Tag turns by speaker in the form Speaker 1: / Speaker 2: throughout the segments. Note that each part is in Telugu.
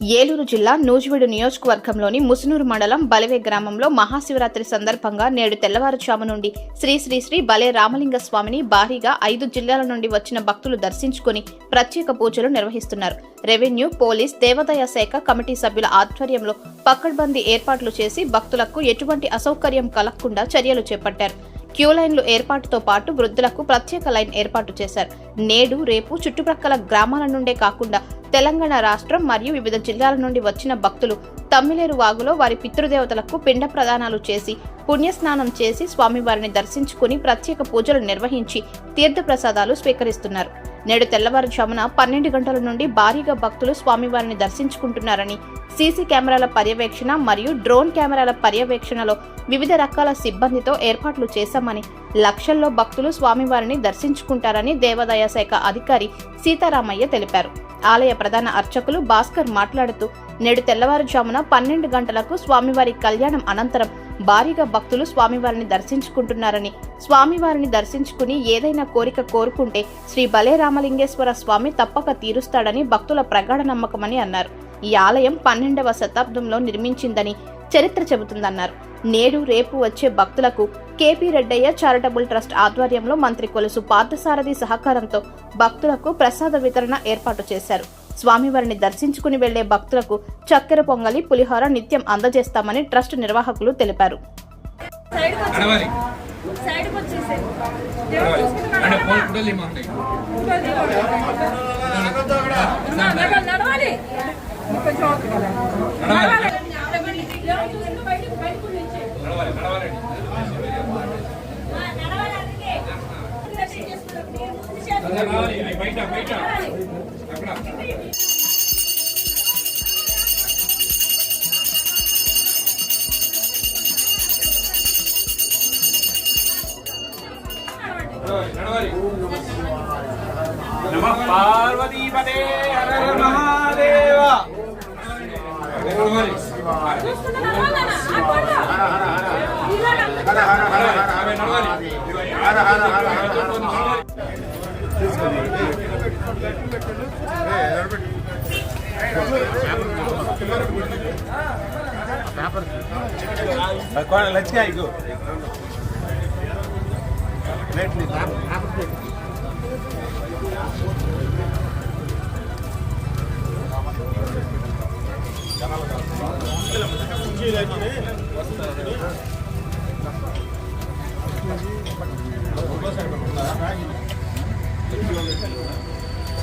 Speaker 1: ఏలూరు జిల్లా నూజివీడు నియోజకవర్గంలోని ముసునూరు మండలం బలివే గ్రామంలో మహాశివరాత్రి సందర్భంగా నేడు తెల్లవారుజాము నుండి శ్రీ శ్రీ శ్రీ బలే రామలింగ స్వామిని భారీగా ఐదు జిల్లాల నుండి వచ్చిన భక్తులు దర్శించుకుని ప్రత్యేక పూజలు నిర్వహిస్తున్నారు. రెవెన్యూ పోలీస్ దేవాదాయ శాఖ కమిటీ సభ్యుల ఆధ్వర్యంలో పక్కడ్బందీ ఏర్పాట్లు చేసి భక్తులకు ఎటువంటి అసౌకర్యం కలగకుండా చర్యలు చేపట్టారు. క్యూ లైన్లు ఏర్పాటుతో పాటు వృద్ధులకు ప్రత్యేక లైన్ ఏర్పాటు చేశారు. నేడు రేపు చుట్టుప్రక్కల గ్రామాల నుండే కాకుండా తెలంగాణ రాష్ట్రం మరియు వివిధ జిల్లాల నుండి వచ్చిన భక్తులు తమ్మిలేరు వాగులో వారి పితృదేవతలకు పిండ ప్రదానాలు చేసి పుణ్యస్నానం చేసి స్వామివారిని దర్శించుకుని ప్రత్యేక పూజలు నిర్వహించి తీర్థప్రసాదాలు స్వీకరిస్తున్నారు. నేడు తెల్లవారుజామున పన్నెండు గంటల నుండి భారీగా భక్తులు స్వామివారిని దర్శించుకుంటున్నారని సీసీ కెమెరాల పర్యవేక్షణ మరియు డ్రోన్ కెమెరాల పర్యవేక్షణలో వివిధ రకాల సిబ్బందితో ఏర్పాట్లు చేశామని లక్షల్లో భక్తులు స్వామివారిని దర్శించుకుంటారని దేవాదాయ శాఖ అధికారి సీతారామయ్య తెలిపారు. ఆలయ ప్రధాన అర్చకులు భాస్కర్ మాట్లాడుతూ నేడు తెల్లవారుజామున పన్నెండు గంటలకు స్వామివారి కళ్యాణం అనంతరం భారీగా భక్తులు స్వామివారిని దర్శించుకుంటున్నారని. స్వామివారిని దర్శించుకుని ఏదైనా కోరిక కోరుకుంటే శ్రీ బలే రామలింగేశ్వర స్వామి తప్పక తీరుస్తాడని భక్తుల ప్రగాఢ నమ్మకమని అన్నారు. ఈ ఆలయం పన్నెండవ శతాబ్దంలో నిర్మించిందని చరిత్ర చెబుతుందన్నారు. నేడు రేపు వచ్చే భక్తులకు కేపీ రెడ్డయ్య చారిటబుల్ ట్రస్ట్ ఆధ్వర్యంలో మంత్రి కొలుసు పార్థసారథి సహకారంతో భక్తులకు ప్రసాద వితరణ ఏర్పాటు చేశారు. స్వామివారిని దర్శించుకుని వెళ్ళే భక్తులకు చక్కెర పొంగలి పులిహోర నిత్యం అందజేస్తామని ట్రస్ట్ నిర్వాహకులు తెలిపారు
Speaker 2: బయట బయట నమ పార్వతీపదే హర హర మహాదేవ నడవాలి
Speaker 3: చూసుకుంటూ నడవాలి నాన్న. ఆగకూడదు. ఇలా నడవాలి.
Speaker 2: ఆమె నడవాలి నడవాలి
Speaker 4: లచ్చిగా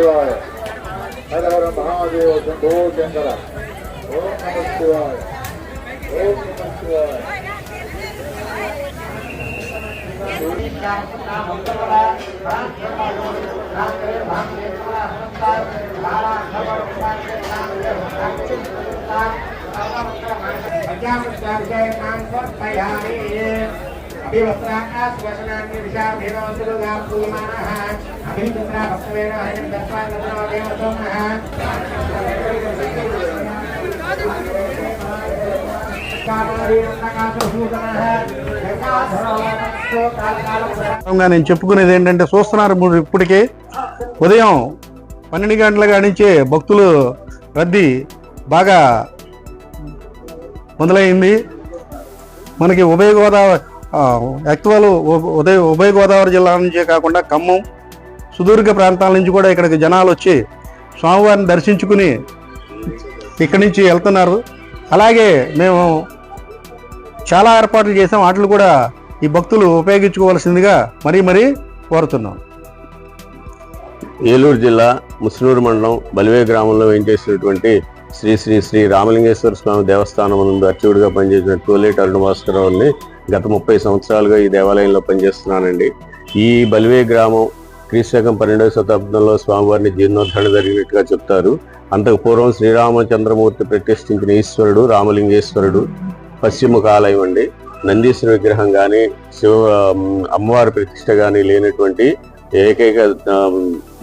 Speaker 5: శివాయ। హర మహాదేవ శంభో శంకర ఓం నమ శివాయ। ఓం నమ శివాయ।
Speaker 4: నేను చెప్పుకునేది ఏంటంటే చూస్తున్నారు ఇప్పటికే. ఉదయం పన్నెండు గంటల కానించే భక్తులు రద్దీ బాగా మొదలైంది. మనకి ఉభయ గోదావరి యాక్చువల్ ఉదయ ఉభయ గోదావరి జిల్లా నుంచే కాకుండా ఖమ్మం సుదీర్ఘ ప్రాంతాల నుంచి కూడా ఇక్కడికి జనాలు వచ్చి స్వామివారిని దర్శించుకుని ఇక్కడి నుంచి వెళ్తున్నారు. అలాగే మేము చాలా ఏర్పాట్లు చేసాం. వాటిని కూడా ఈ భక్తులు ఉపయోగించుకోవాల్సిందిగా మరీ మరీ కోరుతున్నాం.
Speaker 6: ఏలూరు జిల్లా ముస్నూరు మండలం బలివే గ్రామంలో వెంచేసినటువంటి శ్రీ శ్రీ శ్రీ రామలింగేశ్వర స్వామి దేవస్థానం నందు అర్చకుడిగా పనిచేసిన టోలేట్ రావుని గత ముప్పై సంవత్సరాలుగా ఈ దేవాలయంలో పనిచేస్తున్నానండి. ఈ బలివే గ్రామం క్రీస్తకం పన్నెండవ శతాబ్దంలో స్వామివారిని జీర్ణోద్ధరణ జరిగినట్టుగా చెప్తారు. అంతకు పూర్వం శ్రీరామచంద్రమూర్తి ప్రతిష్ఠించిన ఈశ్వరుడు రామలింగేశ్వరుడు పశ్చిమ ఆలయం అండి. నందీశ్వర విగ్రహం కానీ శివ అమ్మవారి ప్రతిష్ట కానీ లేనటువంటి ఏకైక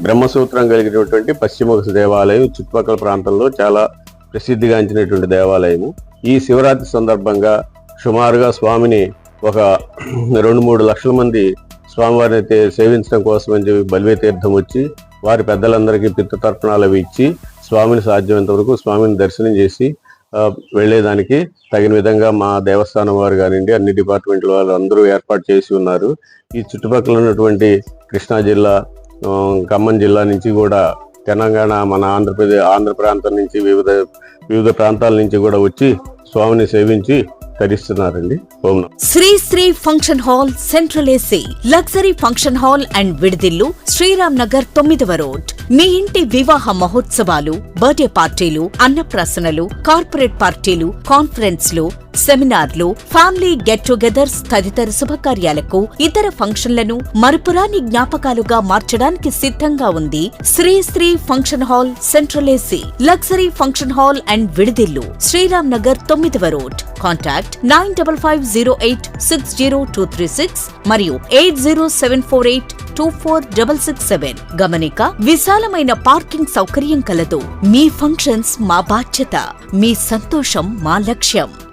Speaker 6: బ్రహ్మసూత్రం కలిగినటువంటి పశ్చిమ దేవాలయం చుట్టుపక్కల ప్రాంతంలో చాలా ప్రసిద్ధిగాంచినటువంటి దేవాలయము. ఈ శివరాత్రి సందర్భంగా సుమారుగా స్వామిని ఒక రెండు మూడు లక్షల మంది స్వామివారిని సేవించడం కోసం అని చెప్పి బలివే తీర్థం వచ్చి వారి పెద్దలందరికీ పిత్తతర్పణాలు అవి ఇచ్చి స్వామిని సాధ్యమైనంత వరకు స్వామిని దర్శనం చేసి వెళ్ళేదానికి తగిన విధంగా మా దేవస్థానం వారు కానివ్వండి అన్ని డిపార్ట్మెంట్ల వాళ్ళు అందరూ ఏర్పాటు చేసి ఉన్నారు. ఈ చుట్టుపక్కల ఉన్నటువంటి కృష్ణా జిల్లా ఖమ్మం జిల్లా నుంచి కూడా తెలంగాణ మన ఆంధ్రప్రదేశ్ ఆంధ్ర ప్రాంతం నుంచి వివిధ వివిధ ప్రాంతాల నుంచి కూడా వచ్చి స్వామిని సేవించి తరిస్తున్నారండి Om
Speaker 7: Sri Sri function hall central AC luxury function hall and విడిదిల్లు Sriram Nagar తొమ్మిదవ రోడ్. మీ ఇంటి వివాహ మహోత్సవాలు బర్త్డే పార్టీలు అన్నప్రాసనలు కార్పొరేట్ పార్టీలు కాన్ఫరెన్స్లు సెమినార్లు ఫ్యామిలీ గెట్ టుగెదర్స్ తదితర శుభకార్యాలకు ఇతర ఫంక్షన్లను మరుపురాని జ్ఞాపకాలుగా మార్చడానికి సిద్ధంగా ఉంది Sri Sri function hall central AC luxury function hall and విడిదిల్లు Sriram Nagar తొమ్మిదవ road. Contact nine double five zero eight six zero two three six మరియు eight zero seven four eight two four double six seven. గమనిక విశాలమైన పార్కింగ్ సౌకర్యం కలదు. మీ ఫంక్షన్స్ మా బాధ్యత. మీ సంతోషం మా లక్ష్యం.